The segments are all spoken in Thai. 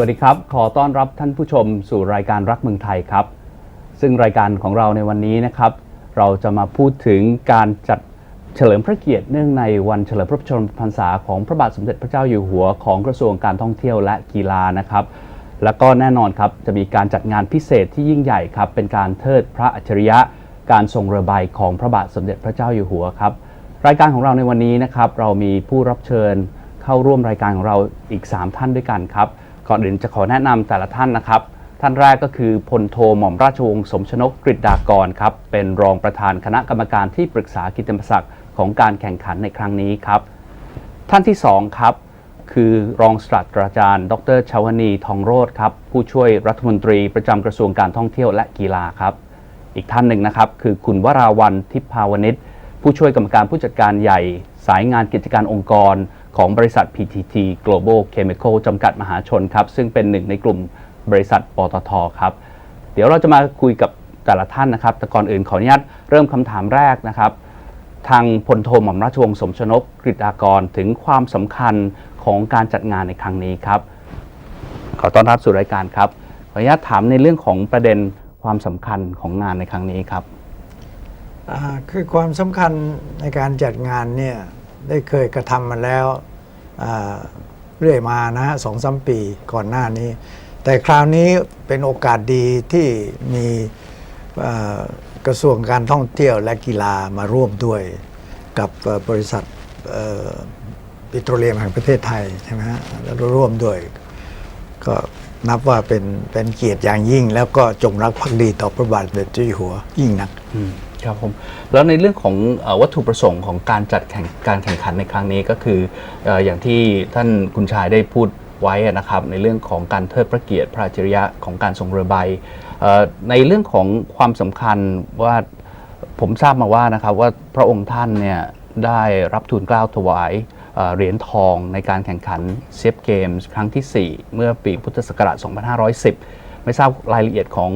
วัสดีครับ ขอต้อนรับท่านผู้ชมสู่รายการรักเมืองไทยครับ ซึ่งรายการของเราในวันนี้นะครับ เราจะมาพูดถึงการจัดเฉลิมพระเกียรติเนื่องในวันเฉลิมพระชนมพรรษาของพระบาทสมเด็จพระเจ้าอยู่หัวของกระทรวงการท่องเที่ยวและกีฬานะครับ แล้วก็แน่นอนครับจะมีการจัดงานพิเศษที่ยิ่งใหญ่ครับ เป็นการเทิดพระอัจฉริยะ การทรงเรือใบของพระบาทสมเด็จพระเจ้าอยู่หัวครับ รายการของเราในวันนี้นะครับ เรามีผู้รับเชิญเข้าร่วมรายการของเราอีก 3 ท่านด้วยกันครับ ก่อนอื่นจะขอแนะนำแต่ละท่านนะครับ ท่านแรกก็คือพลโทหม่อมราชวงศ์สมชนกกฤษดากรครับ เป็นรองประธานคณะกรรมการที่ปรึกษากิตติมศักดิ์ของการแข่งขันในครั้งนี้ครับ ท่านที่สองครับคือรองศาสตราจารย์ ดรชาวนีทองโรธครับ ผู้ช่วยรัฐมนตรีประจำกระทรวงการท่องเที่ยวและกีฬาครับ อีกท่านหนึ่งนะครับ คือคุณวราวันทิพพาวนิชผู้ช่วยกรรมการผู้จัดการใหญ่ สายงานกิจการองค์กร ของบริษัท PTT Global Chemical จำกัดมหาชนครับ ซึ่งเป็นหนึ่งในกลุ่มบริษัทปตทครับ เดี๋ยวเราจะมาคุยกับแต่ละท่านนะครับ แต่ก่อนอื่นขออนุญาตเริ่มคำถามแรกนะครับ ทางพลโทหม่อมราชวงศ์สมชนกกฤษดากรถึงความสำคัญของการจัดงานในครั้งนี้ครับ ขอต้อนรับสู่รายการครับ ขออนุญาตถามในเรื่องของประเด็นความสำคัญของงานในครั้งนี้ครับคือความสำคัญในการจัดงานเนี่ย ได้เคยกระทำมาแล้วเรื่อยมานะฮะสองสามปีก่อนหน้านี้ แต่คราวนี้เป็นโอกาสดีที่มีกระทรวงการท่องเที่ยวและกีฬามาร่วมด้วยกับบริษัทปิโตรเลียมแห่งประเทศไทยใช่ไหมฮะแล้วร่วมด้วย ก็นับว่าเป็นเป็นเกียรติอย่างยิ่ง แล้วก็จงรักภักดีต่อพระบาทสมเด็จเจ้าอยู่หัวยิ่งนักอื ครับผมแล้วในเรื่องของอวัตถุประสงค์ของการจัดแข่งการแข่งขันในครั้งนี้ก็คือออย่างที่ท่านคุณชายได้พูดไว้นะครับในเรื่องของการเทิดพระเกียรติพระจริยะของการทรงเรือใบในเรื่องของความสำคัญว่าผมทราบมาว่านะครับว่าพระองค์ท่านเนี่ยได้รับทูลเกล้าถวายเหรียญทองในการแข่งขันเซฟเกมส์ครั้งที่ 4 เมื่อปีพุทธศักราช 2510 ไม่ทราบรายละเอียดของ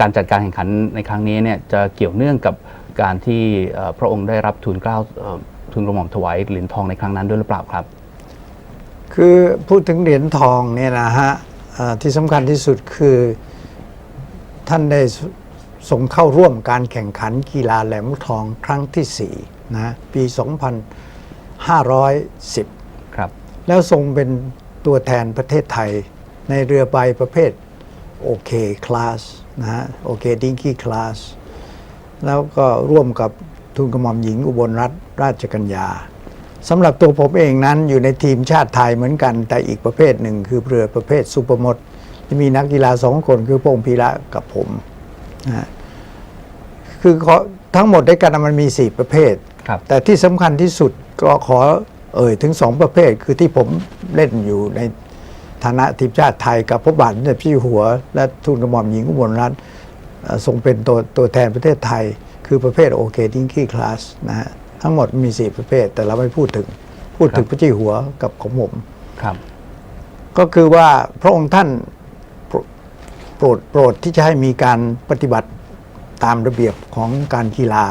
การจัดการแข่งขันในครั้งนี้เนี่ยจะเกี่ยวเนื่องกับการที่เอ่อพระองค์ได้รับทูลเกล้าเอ่อทูลกระหม่อมถวายเหรียญทองในครั้งนั้นด้วยหรือเปล่าครับ คือพูดถึงเหรียญทองเนี่ยนะฮะเอ่อที่สำคัญที่สุดคือท่านได้สส่งเข้าร่วมการแข่งขันกีฬาแหลมทองครั้งที่4นะปี 2510 ครับ แล้วทรงเป็นตัวแทนประเทศไทยในเรือใบประเภทโอเคคลาส นะฮะโอเคดิงกี้คลาสแล้วก็ร่วมกับทุนกระหม่อมหญิงอุบลรัตนราชกัญญาสำหรับตัวผมเองนั้นอยู่ในทีมชาติไทยเหมือนกัน แต่อีกประเภทหนึ่งคือเรือประเภทซูเปอร์มดที่มีนักกีฬาสองคนคือพงษ์พีระกับผมนะฮะคือขอทั้งหมดด้วยกันมันมี 4 ประเภทครับแต่ที่สำคัญที่สุดก็ขอเอ่ยถึงสองประเภท คือที่ผมเล่นอยู่ใน ฐานะทีมชาติไทยกับพระบาทสมเด็จพระเจ้าอยู่หัว และทูลกระหม่อมหญิงอุบลรัตน์ทรงเป็นตัวตัวแทนประเทศไทย คือประเภทโอเคดิงกี้คลาสนะฮะทั้งหมดมี 4 ประเภท แต่เราไม่พูดถึง พูดถึงพระเจ้าหัวกับของผมครับ ก็คือว่าพระองค์ท่านโปรโปรดโปรดที่จะให้มีการปฏิบัติตามระเบียบของการกีฬา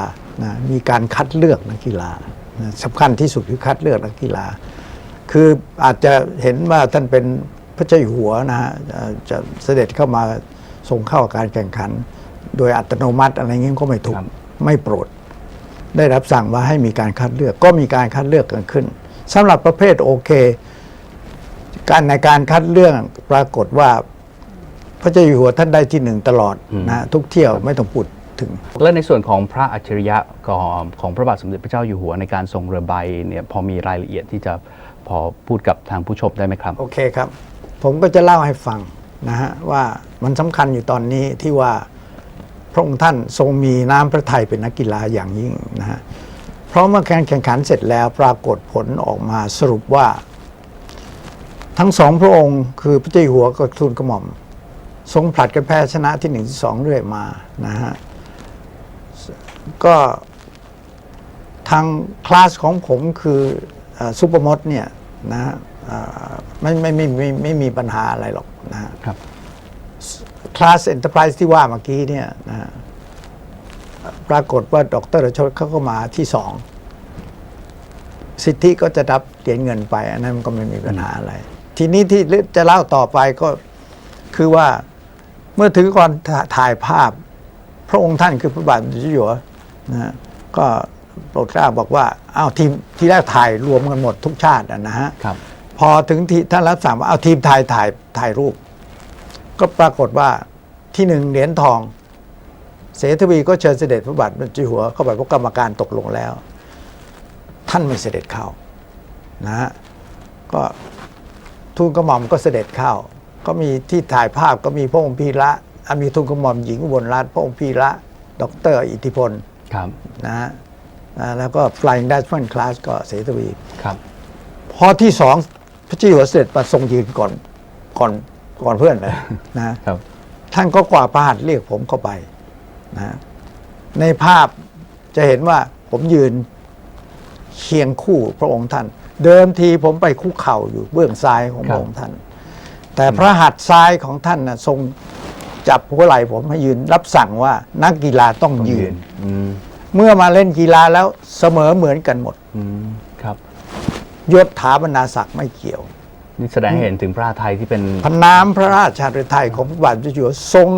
นะมีการคัดเลือกนักกีฬานะสำคัญที่สุดคือคัดเลือกนักกีฬา คืออาจจะเห็นว่าท่านเป็น ระเจ้าอยู่หัวนะฮะเอ่อจะเสด็จเข้ามาส่งเข้าการแข่งขัน โดยอัตโนมัติอะไรเงี้ยก็ไม่ถูกครับไม่โปรด ได้รับสั่งว่าให้มีการคัดเลือกก็มีการคัดเลือกเกิดขึ้นสำหรับประเภทโอเค การในการคัดเลือกปรากฏว่า พระเจ้าอยู่หัวท่านได้ที่หนึ่งตลอดอืมนะทุกเที่ยวไม่ต้องพูดถึงและในส่วนของพระอัจฉริยะของของพระบาทสมเด็จพระเจ้าอยู่หัวในการทรงเรือใบเนี่ยพอมีรายละเอียดที่จะพอพูดกับทางผู้ชมได้ไหมครับ โอเคครับ ผมก็จะเล่าให้ฟังนะฮะว่ามันสำคัญอยู่ตอนนี้ที่ว่าพระองค์ท่านทรงมีน้ำพระทัยเป็นนักกีฬาอย่างยิ่งนะฮะเพราะเมื่อการแข่งขันเสร็จแล้วปรากฏผลออกมาสรุปว่า ทั้งสองพระองค์คือพระเจ้าหัวกับทูลกระหม่อม ทรงผลัดกันแพ้ชนะที่หนึ่งที่สองเรื่อยมานะฮะก็ทางคลาสของผมคือซูเปอร์มดเนี่ยนะฮะ ไม่ไม่ไม่ไม่ไม่มีปัญหาอะไรหรอกนะฮะครับคลาสเอ็นเตอร์ไพรส์ที่ว่าเมื่อกี้เนี่ยนะฮะปรากฏว่าดรชดเขาก็มาที่สองสิทธิก็จะรับเหรียญเงินไป อันนั้นมันก็ไม่มีปัญหาอะไร ทีนี้ที่จะเล่าต่อไปก็คือว่าเมื่อถึงก่อนถ่าถ่ายภาพ พระองค์ท่านคือพระบาทสมเด็จเจ้าอยู่หัวนะฮะก็โปรดเกล้าบอกว่าอ้าวทีมที่แรกถ่ายรวมกันหมดทุกชาติอะนะฮะครับ พอถึงที่ท่านรับสั่งว่าเอาทีมถ่ายถ่ายถ่ายรูป ก็ปรากฏว่าที่หนึ่งเหรียญทอง เสทวีก็เชิญเสด็จพระบาทสมเด็จเจ้าอยู่หัวเข้าไปเพราะกรรมการตกลงแล้ว ท่านไม่เสด็จเข้านะฮะก็ทูลกระหม่อมก็เสด็จเข้า ก็มีที่ถ่ายภาพก็มีพระองค์พีระอะมีทูลกระหม่อมหญิงอุบลรัตน์พระองค์พีระดอกเตอรอิทธิพลครับนะฮะอ่าแล้วก็ Flying Dutchman Class ก็เสทวีครับพอที่สอง พระเจ้าอยู่หัวเสด็จมาทรงยืนก่อนก่อนก่อนเพื่อนเลยนะครับ ท่านก็กวาดประหัตถ์เรียกผมเข้าไปนะในภาพจะเห็นว่าผมยืนเคียงคู่พระองค์ท่าน เดิมทีผมไปคุกเข่าอยู่เบื้องซ้ายของครัพบระองค์ท่าน แต่พระหัตถ์ซ้ายของท่านนะทรงจับหัวไหล่ผมให้ยืนรับสั่งว่านักกีฬาต้องต้องยืยืนนอืมเมื่อมาเล่นกีฬาแล้วเสมอเหมือนกันหมดอืมครับ ยศถาบรรดาศักดิ์ไม่เกี่ยว นี่แสดงให้เห็นถึงพระไทยที่เป็น พระนามพระราชาฤทัยของพระบาทสมเด็จอยู่หัวทรง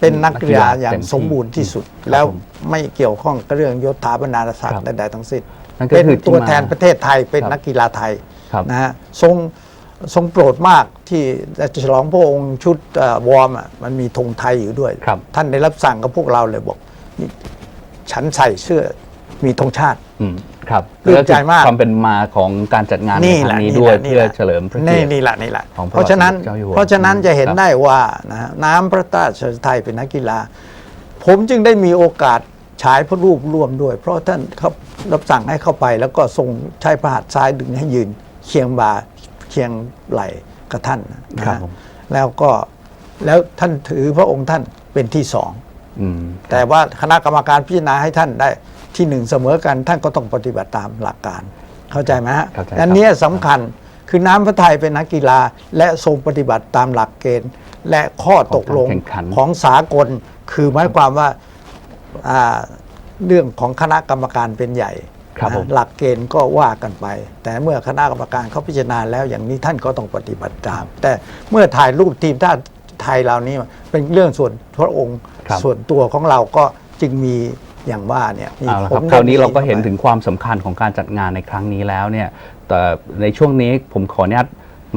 เป็นนักกีฬาอย่างเต็มที่สมบูรณ์ที่สุดครับแล้วผมไม่เกี่ยวข้องกับเรื่องยศถาบรรดาศักครัดิ์บใดๆทั้งสิ้นนั่นก็เป็นคือที่ตัวมาแทนประเทศไทยเป็นครับนักกีฬาไทยครับ นะฮะทรงทรงโปรดมากที่จะฉลองพระองค์ชุดเอ่อวอร์มอะมันมีธงไทยอยู่ด้วย ครับ ท่านได้รับสั่งกับพวกเราเลยบอกนี่ฉันใส่เสื้อมีธงชาติ อืม ครับปลื้มใจมากความเป็นมาของการจัดงานในนี่คแหรั้ละงนี้นี่ด้วยแหละนี่เพื่อแหละเฉลิมพระนี่เกียรตินี่แหละนี่แหละของพระเพราะฉะนั้นบาทสมเด็จเจ้าอยู่หัวเพราะฉะนั้นจะเห็นครับได้ว่านะฮะน้ำพระราชไทยเป็นนักกีฬา ผมจึงได้มีโอกาสฉายพระรูปร่วมด้วย เพราะท่านเขารับสั่งให้เข้าไป แล้วก็ทรงใช้พระหัตถ์ซ้ายดึงให้ยืนเคียงบ่าเคียงไหล่กับท่านนะฮะครับผมแล้วก็แล้วท่านถือพระองค์ท่านเป็นที่สองอืมแต่ว่าคณะกรรมการพิจารณาให้ท่านได้ ที่หนึ่งเสมอกันท่านก็ต้องปฏิบัติตามหลักการ เข้าใจไหมฮะเข้าใจอันเนี้ยสำคัญคือน้ำพระทัยเป็นนักกีฬา และทรงปฏิบัติตามหลักเกณฑ์ และข้อตกลงของการแข่งขัน ของสากล คือหมายความว่าอ่าเรื่องของคณะกรรมการเป็นใหญ่ ครับนะผม หลักเกณฑ์ก็ว่ากันไป แต่เมื่อคณะกรรมการเขาพิจารณาแล้วอย่างนี้ท่านก็ต้องปฏิบัติตาม แต่เมื่อถ่ายรูปทีมชาติไทยเรานี่เป็นเรื่องส่วนพระองค์ครับส่วนตัวของเราก็จึงมี อย่างว่าเนี่ยมีเอาละผครับมคราวนี้ได้เราก็เห็นข้ไปถึงความสำคัญของการจัดงานในครั้งนี้แล้วเนี่ยแต่ในช่วงนี้ผมขออนุญาต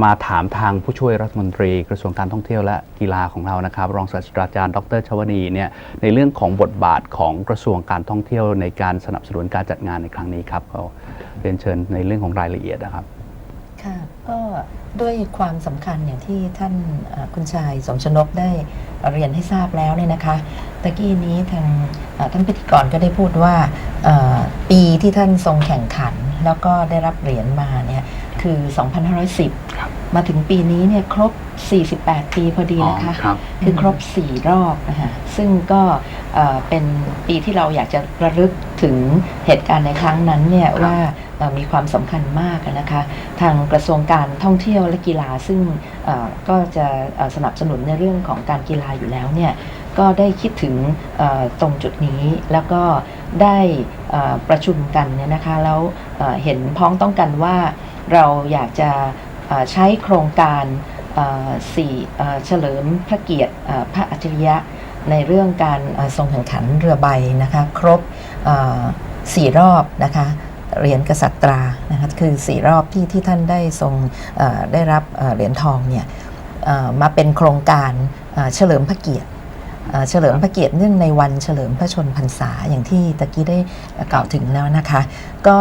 มาถามทางผู้ช่วยรัฐมนตรีกระทรวงการท่องเที่ยวและกีฬาของเรานะครับ รองศาสตราจารย์ดรชวนีเนี่ยในเรื่องของบทบาทของกระทรวงการท่องเที่ยว ในการสนับสนุนการจัดงานในครั้งนี้ครับเขาเรียนเชิญในเรื่องของรายละเอียดนะครับค่ะก็ด้วยความสำคัญอย่างที่ท่านเอ่อคุณชายสมชนกได้เรียนให้ทราบแล้วเนี่ยนะคะ ตะกี้นี้ทางเอ่อท่านพิธีกรก็ได้พูดว่าเอ่อปีที่ท่านทรงแข่งขัน แล้วก็ได้รับเหรียญมาเนี่ยคือ 2510 มาถึงปีนี้เนี่ยครบ 48 ปีพอดีนะคะอ๋อครับคือครบ 4 รอบนะคะซึ่งก็เอ่อเป็นปีที่เราอยากจะระลึกถึงเหตุการณ์ในครั้งนั้นเนี่ยว่าเอ่อมีความสำคัญมากนะคะ ทางกระทรวงการท่องเที่ยวและกีฬาซึ่งเอ่อก็จะเอ่อสนับสนุนในเรื่องของการกีฬาอยู่แล้วเนี่ย ก็ได้คิดถึงตรงจุดนี้แล้วก็ได้ประชุมกันเนี่ยนะคะแล้วเห็นพ้องต้องกันว่าเราอยากจะใช้โครงการสี่เฉลิมพระเกียรติพระอัจฉริยะในเรื่องการทรงแข่งขันเรือใบนะคะครบสี่รอบนะคะเหรียญกษัตรานะคะคือสี่รอบที่ที่ท่านได้ทรงได้รับเหรียญทองเนี่ยมาเป็นโครงการเฉลิมพระเกียรติ เฉลิมพระเกียรติเนื่องในวันเฉลิมพระชนพรรษาอย่างที่ตะกี้ได้กล่าวถึงแล้วนะคะ ก็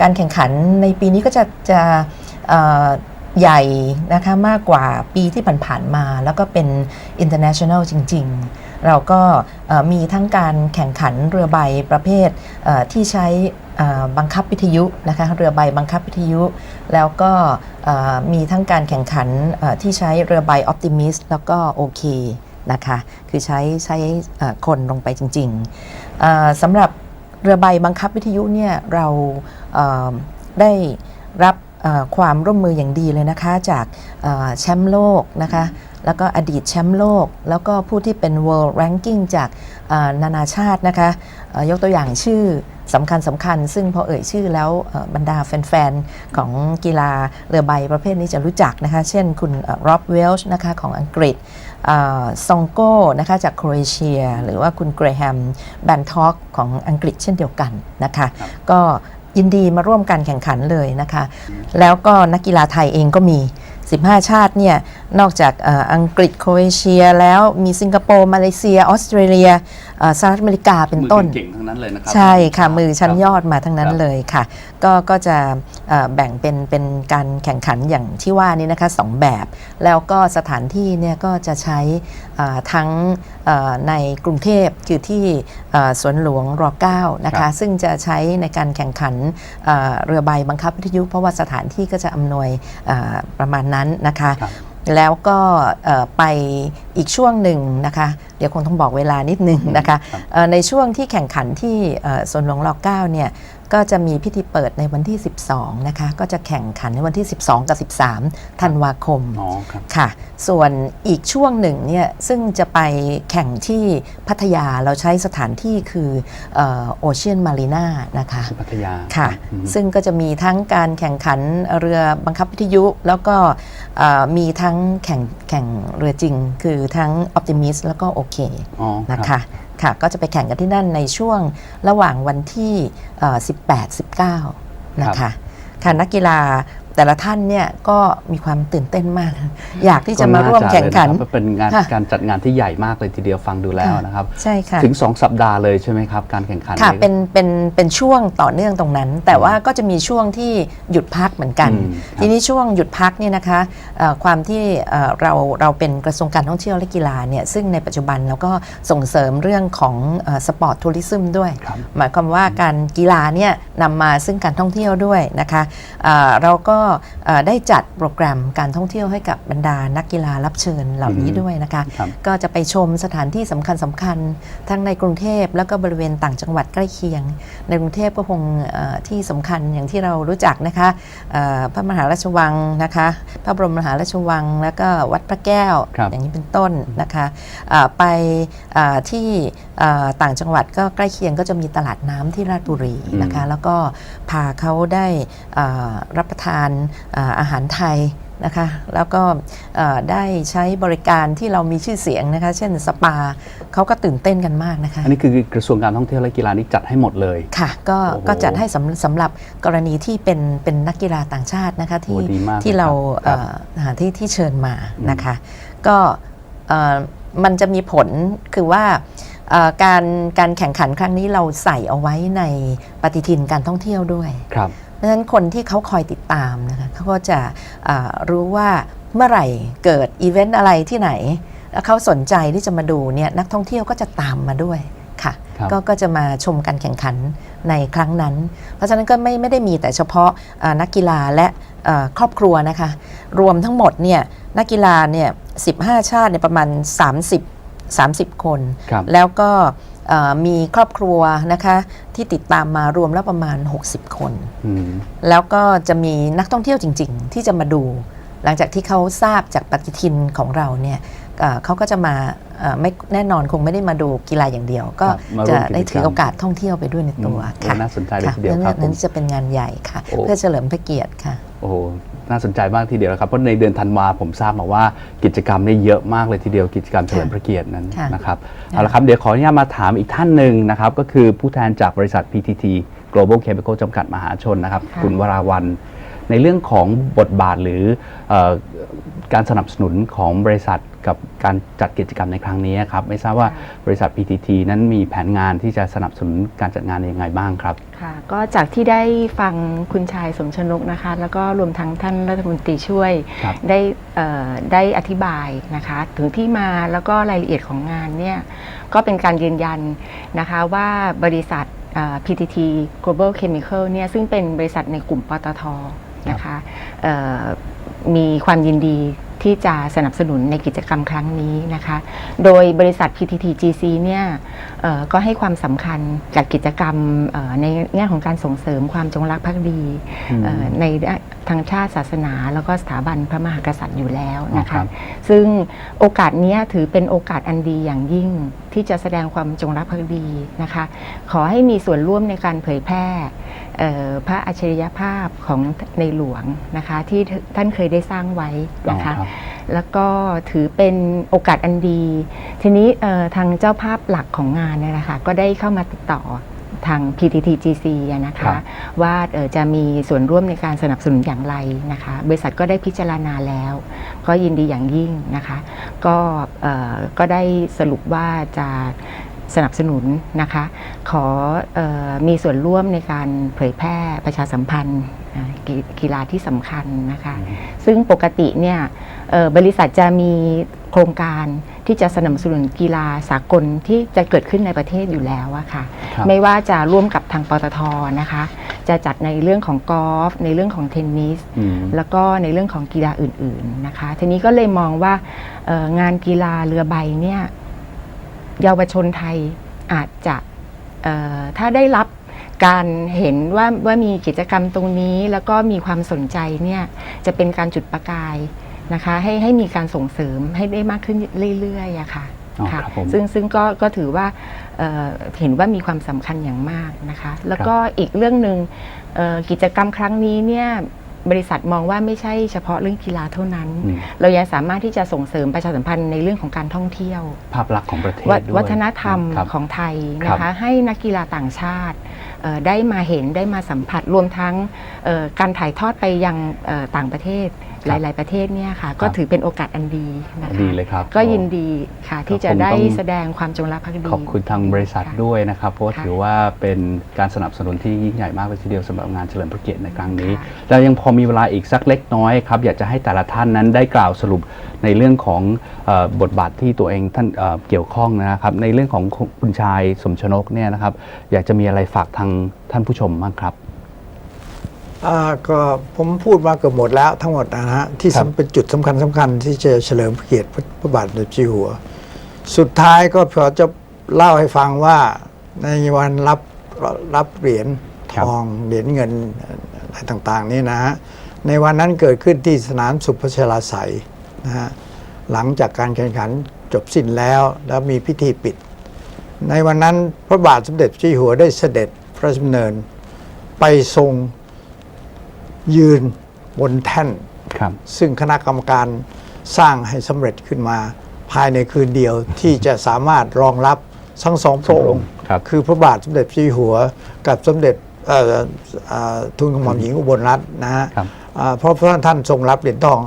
การแข่งขันในปีนี้ก็จะจะใหญ่นะคะมากกว่าปีที่ผ่านๆมา แล้วก็เป็น international จริง ๆ เราก็มีทั้งการแข่งขันเรือใบประเภทที่ใช้บังคับวิทยุนะคะเรือใบบังคับวิทยุ แล้วก็มีทั้งการแข่งขันที่ใช้เรือใบ Optimist แล้วก็โอเค นะคะคือใช้ใช้คนลงไปจริงๆสำหรับเรือใบบังคับวิทยุเนี่ยเราได้รับความร่วมมืออย่างดีเลยนะคะจากแชมป์โลกนะคะแล้วก็อดีตแชมป์โลก แล้วก็ผู้ที่เป็น world ranking จากนานาชาตินะคะยกตัวอย่างชื่อสำคัญสำคัญ ซึ่งพอเอ่ยชื่อแล้วบรรดาแฟน ๆ ของกีฬาเรือใบประเภทนี้จะรู้จักนะคะ เช่นคุณร็อบเวลช์นะคะของอังกฤษ ซองโก้นะคะจากโครเอเชีย หรือว่าคุณเกรแฮมแบนทอกของอังกฤษเช่นเดียวกันนะคะครับก็ยินดีมาร่วมการแข่งขันเลยนะคะ แล้วก็นักกีฬาไทยเองก็มี 15 ชาติเนี่ยนอกจากเอ่ออังกฤษโครเอเชีย แล้วมีสิงคโปร์มาเลเซีย ออสเตรเลียเอ่อสหรัฐอเมริกาเป็นต้นมือเก่งๆทั้งนั้นเลยนะครัใช่ค่ะมือชั้นครับยอดมาทั้งนั้นครับเลยค่ะ ก็ก็จะเอ่อแบ่งเป็นเป็นการแข่งขันอย่างที่ว่านี้นะคะสองแบบ แล้วก็สถานที่เนี่ยก็จะใช้เอ่อทั้งเอ่อในกรุงเทพคือที่เอ่อสวนหลวงร9นะครัคะบซึ่งจะใช้ในการแข่งขันเอ่อเรือใบบังคับวิทยุ เพราะว่าสถานที่ก็จะอำนวยเอ่อประมาณนั้นนะคะครับ แล้วก็เอ่อไปอีกช่วงหนึ่งนะคะ เดี๋ยวคงต้องบอกเวลานิดนึงนะคะครับเอ่อในช่วงที่แข่งขันที่เอ่อสวนหลวงร9เนี่ย ก็จะมีพิธีเปิดในวันที่ 12 นะคะ ก็จะแข่งขันในวันที่ 12 กับ 13 ธันวาคมอ๋อครับค่ะ ส่วนอีกช่วงหนึ่งเนี่ย ซึ่งจะไปแข่งที่พัทยาเราใช้สถานที่คือโอเชียนมารีนานะคะที่พัทยาค่ะอืมซึ่งก็จะมีทั้งการแข่งขันเรือบังคับวิทยุ แล้วก็เอ่อมีทั้งแข่งแข่งเรือจริง คือทั้ง Optimist แล้วก็โอเคอ๋อนะคะ ค่ะก็จะไปแข่งกันที่นั่นในช่วงระหว่างวันที่เอ่อ18-19 นะคะค่ะนักกีฬา แต่ละท่านเนี่ยก็มีความตื่นเต้นมาก อยากที่จะมาร่วมแข่งขันก็าจะเลยะครับเป็นงานค่ะการจัดงานที่ใหญ่มากเลยทีเดียวฟังดูแล้วนะครับ ใช่ค่ะ ถึง 2 สัปดาห์เลยใช่ไหมครับ การแข่งขันค่ะนี้เป็นเป็นเป็นช่วงต่อเนื่องตรงนั้น แต่ว่าก็จะมีช่วงที่หยุดพักเหมือนกันอืมครับทีนี้ช่วงหยุดพักเนี่ยนะคะเอ่อความที่เอ่อเราเราเป็นกระทรวงการท่องเที่ยวและกีฬาเนี่ยซึ่งในปัจจุบันเราก็ส่งเสริมเรื่องของสปอร์ตทัวริซึมด้วยครับหมายความว่าการกีฬาเนี่ยนำมาซึ่งการท่องเที่ยวด้วยนะคะเอ่อเราก็เอ่อได้จัดโปรแกรมการท่องเที่ยวให้กับบรรดานักกีฬารับเชิญเหล่านี้อืมด้วยนะคะครับก็จะไปชมสถานที่สำคัญสำคัญๆทั้งในกรุงเทพแล้วก็บริเวณต่างจังหวัดใกล้เคียง ในกรุงเทพก็คงเอ่อที่สำคัญอย่างที่เรารู้จักนะคะเอ่อพระมหาราชวังนะคะพระบรมมหาราชวัง แล้วก็วัดพระแก้วครับอย่างนี้เป็นต้นนะคะเอ่อไปเอ่อที่เอ่อต่างจังหวัดก็ใกล้เคียงก็จะมีตลาดน้ำที่ราชบุรีนะคะ แล้วก็พาเขาได้เอ่อรับประทานเอ่ออาหารไทยนะคะแล้วก็เอ่อได้ใช้บริการที่เรามีชื่อเสียงนะคะ เช่นสปาเขาก็ตื่นเต้นกันมากนะคะ อันนี้คือกระทรวงการท่องเที่ยวและกีฬานี่จัดให้หมดเลยค่ะ ก็โอ้โหก็จัดให้สำสำหรับกรณีที่เป็นเป็นนักกีฬาต่างชาตินะคะที่โอ้ดีมากที่เลยเราครับเอ่อหาที่ที่เชิญมาอืมนะคะ ก็เอ่อมันจะมีผลคือว่าเอ่อการการแข่งขันครั้งนี้เราใส่เอาไว้ในปฏิทินการท่องเที่ยวด้วยครับ เพราะฉะนั้นคนที่เขาคอยติดตามนะคะเขาก็จะอ่ารู้ว่าเมื่อไหร่เกิดอีเวนต์อะไรที่ไหน แล้วเขาสนใจที่จะมาดูเนี่ยนักท่องเที่ยวก็จะตามมาด้วยค่ะครับก็ก็จะมาชมการแข่งขันในครั้งนั้น เพราะฉะนั้นก็ไม่ไม่ได้มีแต่เฉพาะอ่านักกีฬาและอ่าครอบครัวนะคะ รวมทั้งหมดเนี่ยนักกีฬาเนี่ย15 ชาติเนี่ยประมาณ 30 30 คนครับแล้วก็เอ่อ มีครอบครัวนะคะที่ติดตามมารวมแล้วประมาณ 60 คนอืมแล้วก็จะมีนักท่องเที่ยวจริง ๆ ที่จะมาดู หลังจากที่เขาทราบจากปฏิทินของเราเนี่ย เอ่อเขาก็จะมาเอ่อไม่แน่นอนคงไม่ได้มาดูกีฬาอย่างเดียว ก็ครับมาร่จะวมกิจกรรมได้ถือโอกาสท่องเที่ยวไปด้วยในตัวอืมค่ะโอ้น่าสนใจเลยค่ะทีเดียวครับนั้นนั้นผมจะเป็นงานใหญ่ค่ะโอ้เพื่อเฉลิมพระเกียรติค่ะโอ้โหน่าสนใจมากทีเดียวนะครับเพราะในเดือนธันวาผมทราบมาว่ากิจกรรมเนี่ยเยอะมากเลยทีเดียวกิจกรรมเฉลิมพระเกียรตินั้นค่ะนะครับเอาละครับเดี๋ยวขออนุญาตมาถามอีกท่านหนึ่งนะครับก็คือผู้แทนจากบริษัท PTT Global Chemical จำกัดมหาชนนะครับค่ะคุณวราวันในเรื่องของบทบาทหรือเออ การสนับสนุนของบริษัทกับการจัดกิจกรรมในครั้งนี้ครับ ไม่ทราบว่าบริษัท PTT นั้นมีแผนงานที่จะสนับสนุนการจัดงานยังไงบ้างครับค่ะก็จากที่ได้ฟังคุณชายสมชนกนะคะ แล้วก็รวมทั้งท่านรัฐมนตรีช่วยครับได้เอ่อได้อธิบายนะคะ ถึงที่มาแล้วก็รายละเอียดของงานเนี่ยก็เป็นการยืนยันนะคะว่าบริษัทเอ่อ PTT Global Chemical เนี่ยซึ่งเป็นบริษัทในกลุ่มปตทนะคะเอ่อ มีความยินดีที่จะสนับสนุนในกิจกรรมครั้งนี้นะคะ โดยบริษัท PTT GC เนี่ยเอ่อก็ให้ความสำคัญกับกิจกรรมเอ่อในแง่ของการส่งเสริมความจงรักภักดีอืมเอ่อใน ทางชาติศาสนา แล้วก็สถาบันพระมหากษัตริย์อยู่แล้วนะอ๋อครัคะ บ ซึ่งโอกาสเนี้ยถือเป็นโอกาสอันดีอย่างยิ่งที่จะแสดงความจงรักภักดีนะคะ ขอให้มีส่วนร่วมในการเผยแพร่เอ่อพระอัจฉริยภาพของในหลวงนะคะ ที่ท่านเคยได้สร้างไว้นะคะอ๋อครับแล้วก็ถือเป็นโอกาสอันดี ทีนี้เอ่อทางเจ้าภาพหลักของงานเนี่ยนะคะก็ได้เข้ามาติดต่อ ทาง PTTGC อะนะครัคะ บ ว่าเอ่อจะมีส่วนร่วมในการสนับสนุนอย่างไรนะคะ บริษัทก็ได้พิจารณาแล้ว ก็ยินดีอย่างยิ่งนะคะ ก็เอ่อก็ได้สรุปว่าจะสนับสนุนนะคะ ขอเออมีส่วนร่วมในการเผยแพร่ประชาสัมพันธ์อ่ากีกีฬาที่สำคัญนะคะ ซึ่งปกติเนี่ยเอ่อบริษัทจะมีโครงการ ที่จะสนับสนุนกีฬาสากลที่จะเกิดขึ้นในประเทศอยู่แล้วอะค่ะ ครับไม่ว่าจะร่วมกับทางปตทนะคะ จะจัดในเรื่องของกอล์ฟในเรื่องของเทนนิส อืม แล้วก็ในเรื่องของกีฬาอื่น ๆนะคะ ทีนี้ก็เลยมองว่าเอ่องานกีฬาเรือใบเนี่ยเยาวชนไทยอาจจะเอ่อถ้าได้รับการเห็นว่าว่ามีกิจกรรมตรงนี้ แล้วก็มีความสนใจเนี่ยจะเป็นการจุดประกาย นะคะให้ให้มีการส่งเสริมให้ได้มากขึ้นเรื่อยๆอะค่ะอ๋อค่ะครับผมซึ่งซึ่งก็ก็ถือว่าเอ่อเห็นว่ามีความสำคัญอย่างมากนะคะ แล้วก็อีกเรื่องหนึ่งเอ่อกิจกรรมครั้งนี้เนี่ยบริษัทมองว่าไม่ใช่เฉพาะเรื่องกีฬาเท่านั้นอืมเรายังสามารถที่จะส่งเสริมประชาสัมพันธ์ในเรื่องของการท่องเที่ยว ภาพลักษณ์ของประเทศวัด้วยวัฒนธรรมครับของไทยครันะบคะให้นักกีฬาต่างชาติเอ่อได้มาเห็นได้มาสัมผัสรวมทั้งเอ่อการถ่ายทอดไปยังเอ่อต่างประเทศ หลาย ๆ ประเทศเนี่ยค่ะ ก็ถือเป็นโอกาสอันดีนะคะดีเลยครับก็ยินดีค่ะที่จะก็คงได้ต้องแสดงความจงรักภักดีขอบคุณทางบริษัทค่ะด้วยนะครับ เพราะว่าค่ะถือว่าเป็นการสนับสนุนที่ยิ่งใหญ่มากเลยทีเดียวสำหรับงานเฉลิมพระเกียรติในครั้งนี้ค่ะเรายังพอมีเวลาอีกสักเล็กน้อยครับ อยากจะให้แต่ละท่านนั้นได้กล่าวสรุปในเรื่องของเออบทบาทที่ตัวเองท่านเอ่อเกี่ยวข้องนะครับ ในเรื่องของคุณชายสมชนกเนี่ยนะครับ อยากจะมีอะไรฝากทางท่านผู้ชมบ้างครับอ่า ก็ผมพูดมาเกือบหมดแล้วทั้งหมดนะฮะที่ครับสำเป็นจุดสำคัญสำคัญที่จะเฉลิมพระเกียรติพระพระบาทสมเด็จเจ้าอยู่หัว สุดท้ายก็พอจะเล่าให้ฟังว่าในวันรับรับเหรียญทองเหรียญเงินอะไรต่างๆ นี่นะฮะในวันนั้นเกิดขึ้นที่สนามสุพัชลาไสยนะฮะหลังจากการแข่งขันจบสิ้นแล้วแล้วมีพิธีปิด ในวันนั้นพระบาทสมเด็จเจ้าอยู่หัวได้เสด็จพระดำเนิน ไปทรง ยืนบนแท่น ครับ ซึ่งคณะกรรมการสร้างให้สำเร็จขึ้นมา ภายในคืนเดียวที่จะสามารถรองรับทั้งสองพระองค์ ครับ คือพระบาทสมเด็จพระเจ้าอยู่หัว กับสมเด็จเอ่อเอ่อทูลกระหม่อมหญิงอุบลรัตน์นะฮะครับ อ่าเพราะพระท่านทรงรับเหรียญทอง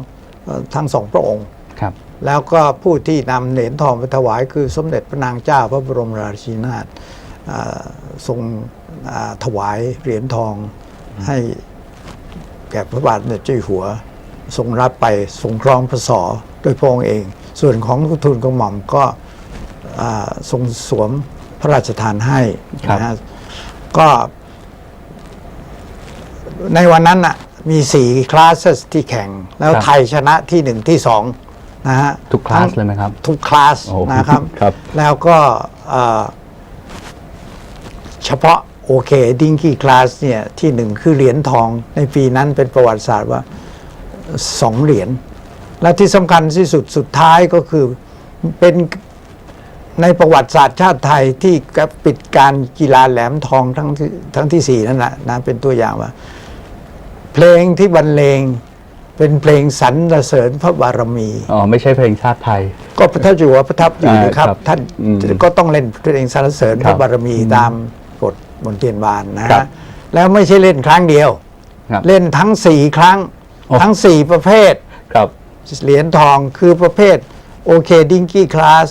เอ่อทั้งสองพระองค์ ครับ แล้วก็ผู้ที่นำเหรียญทองไปถวายคือสมเด็จพระนางเจ้าพระบรมราชินีนาถอ่าทรงอ่าถวายเหรียญทองให้ แก่พระบาทสมเด็จเจ้าอยู่หัว ทรงรับไปทรงครองพระศอโดยพระองค์เอง ส่วนของทูลกระหม่อมก็อ่าทรงสวมพระราชทานให้ครับนะฮะก็ ในวันนั้นน่ะมีสี่คลาสที่แข่ง แล้วไทยชนะที่หนึ่งที่สองนะฮะทุกคลาสเลยไหมครับ ทุกคลาสโอ้นะครับครับ แล้วก็เอ่อเฉพาะ โอเคดิงกี้คลาสเนี่ยที่หนึ่งคือเหรียญทองในปีนั้นเป็นประวัติศาสตร์ว่าสองเหรียญและที่สำคัญที่สุดสุดท้ายก็คือเป็นในประวัติศาสตร์ชาติไทยที่ปิดการกีฬาแหลมทองทั้งที่ทั้งที่สี่นั่นแหละนะเป็นตัวอย่างว่า เพลงที่บรรเลงเป็นเพลงสรรเสริญพระบารมีอ๋อไม่ใช่เพลงชาติไทย ก็พระเจ้าอยู่หัวประทับอยู่อ่านะครับครับ ท่านอืมก็ต้องเล่นเพลงสรรเสริญคพรับระบารมีตาม กฎมนเทียนบานนะครัฮะบแล้วไม่ใช่เล่นครั้งเดียว ครับ เล่นทั้งสี่ครั้งโอ้ทั้งสี่ประเภท ครับ เหรียญทองคือประเภทโอเคดิงกี้คลาส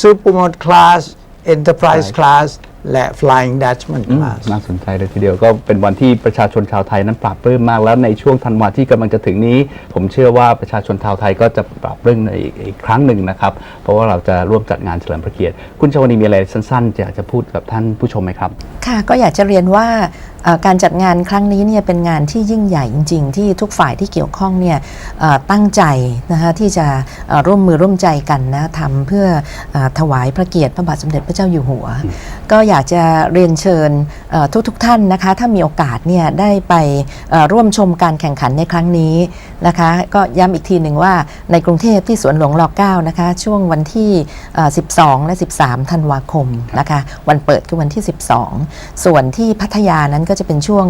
ซูเปอร์มอดคลาสเอ็นเตอร์ไพรส์คลาส และ Flying Dutchman อืม class น่าสนใจเลยทีเดียวก็เป็นวันที่ประชาชนชาวไทยนั้นปราบปลื้มมากแล้วในช่วงธันวาที่กำลังจะถึงนี้ ผมเชื่อว่าประชาชนชาวไทยก็จะปราบปลื้มในอีกอีกครั้งหนึ่งนะครับ เพราะว่าเราจะร่วมจัดงานเฉลิมพระเกียรติ คุณชวนีมีอะไรสั้นๆอยากจะพูดกับท่านผู้ชมไหมครับ ค่ะก็อยากจะเรียนว่าเอ่อการจัดงานครั้งนี้เนี่ยเป็นงานที่ยิ่งใหญ่จริง ๆ ที่ทุกฝ่ายที่เกี่ยวข้องเนี่ยเอ่อตั้งใจนะคะที่จะเอ่อร่วมมือร่วมใจกันนะทำเพื่อเออถวายพระเกียรติพระบาทสมเด็จพระเจ้าอยู่หัว ก็อยากากจะเรียนเชิญทุกทุกท่านนะคะ ถ้ามีโอกาสเนี่ยได้ไปร่วมชมการแข่งขันในครั้งนี้นะคะ ก็ย้ำอีกทีหนึ่งว่าในกรุงเทพที่สวนหลวงร9นะคะ ช่วงวันที่ 12 และ 13 ธันวาคมนะคะ วันเปิดคือวันที่ 12 ส่วนที่พัทยานั้นก็จะเป็นช่วง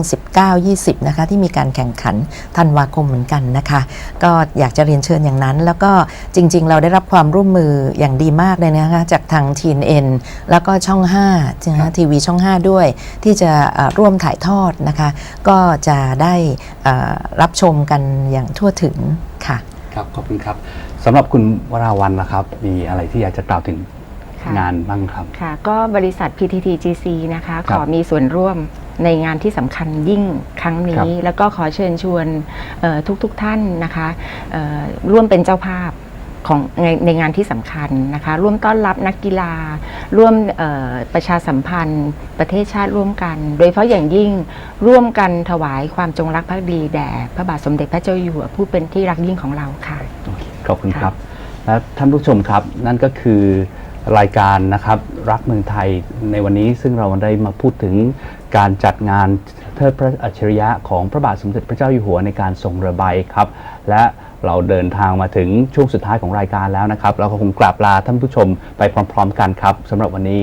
19-20 นะคะ ที่มีการแข่งขันธันวาคมเหมือนกันนะคะ ก็อยากจะเรียนเชิญอย่างนั้น แล้วก็จริง ๆ เราได้รับความร่วมมืออย่างดีมากเลยนะคะจากทางทีนเอ็นแล้วก็ช่อง5นะครัคะบทีวีช่อง 5 ด้วย ที่จะเอ่อร่วมถ่ายทอดนะคะ ก็จะได้เอ่อรับชมกันอย่างทั่วถึงค่ะ ครับขอบคุณครับสำหรับคุณวราวันนะครับ มีอะไรที่อยากจะกล่าวถึงค่ะงานบ้างครับค่ะ ก็บริษัท PTTGC นะคะครัขบอมีส่วนร่วมในงานที่สำคัญยิ่งครั้งครันี้บแล้วก็ขอเชิญชวนทุกทุกๆท่านนะคะเอ่อร่วมเป็นเจ้าภาพ ของในในงานที่สำคัญนะคะ ร่วมต้อนรับนักกีฬา ร่วมเอ่อประชาสัมพันธ์ ประเทศชาติร่วมกัน โดยเฉพาะอย่างยิ่งร่วมกันถวายความจงรักภักดีแด่พระบาทสมเด็จพระเจ้าอยู่หัวผู้เป็นที่รักยิ่งของเราค่ะโอเคขอบคุณครับ และท่านผู้ชมครับนั่นก็คือรายการนะครับรักเมืองไทยในวันนี้ซึ่งเราได้มาพูดถึงการจัดงานเทิดพระอัจฉริยะของพระบาทสมเด็จพระเจ้าอยู่หัวในการทรงเรือใบครับ และเราเดินทางมาถึงช่วงสุดท้ายของรายการแล้วนะครับ เราก็คงกราบลาท่านผู้ชมไปพร้อม ๆ กันครับสำหรับวันนี้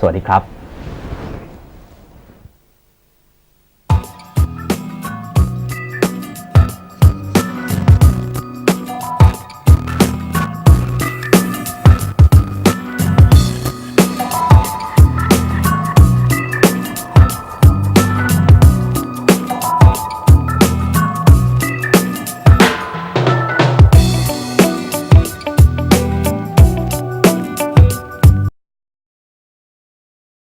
สวัสดีครับ